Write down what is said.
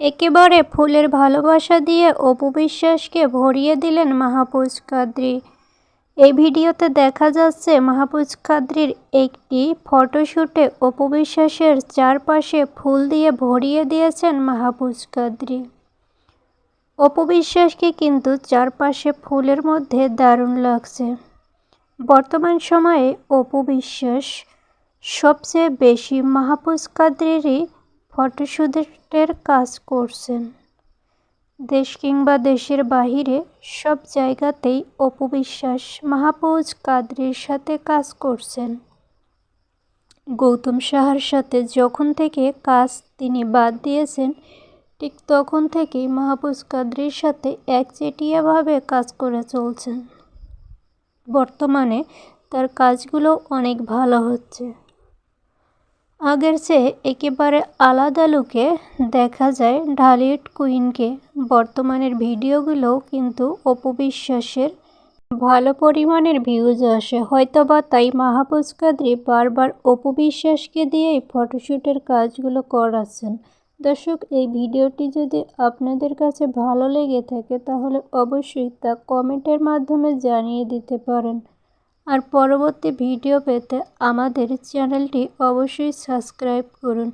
একেবারে ফুলের ভালোবাসা দিয়ে অপু বিশ্বাসকে ভরিয়ে দিলেন মাহফুজ কাদ্রি। এই ভিডিওতে দেখা যাচ্ছে মাহফুজ কাদ্রির একটি ফটোশ্যুটে অপু বিশ্বাসের চারপাশে ফুল দিয়ে ভরিয়ে দিয়েছেন মাহফুজ কাদ্রি। অপু বিশ্বাসকে কিন্তু চারপাশে ফুলের মধ্যে দারুণ লাগছে। বর্তমান সময়ে অপু বিশ্বাস সবচেয়ে বেশি মাহফুজ কাদ্রিরই ফটোশ্যুটের কাজ করছেন। দেশ কিংবা দেশের বাহিরে সব জায়গাতেই অপু বিশ্বাস মাহফুজ কাদ্রির সাথে কাজ করছেন। গৌতম সাহার সাথে যখন থেকে কাজ তিনি বাদ দিয়েছেন, ঠিক তখন থেকেই মাহফুজ কাদ্রির সাথে একচেটিয়াভাবে কাজ করে চলছেন। বর্তমানে তার কাজগুলো অনেক ভালো হচ্ছে। আগের চেয়ে একেবারে আলাদা লুকে দেখা যায় ঢালিউড কুইনকে। বর্তমানের ভিডিওগুলোও কিন্তু অপবিশ্বাসের, ভালো পরিমাণের ভিউজ আসে। হয়তোবা তাই মাহফুজ কাদ্রি বারবার অপবিশ্বাসকে দিয়েই ফটোশ্যুটের কাজগুলো করাচ্ছেন। দর্শক, এই ভিডিওটি যদি আপনাদের কাছে ভালো লেগে থাকে, তাহলে অবশ্যই তা কমেন্টের মাধ্যমে জানিয়ে দিতে পারেন। আর পরবর্তী ভিডিও পেতে আমাদের চ্যানেলটি অবশ্যই সাবস্ক্রাইব করুন।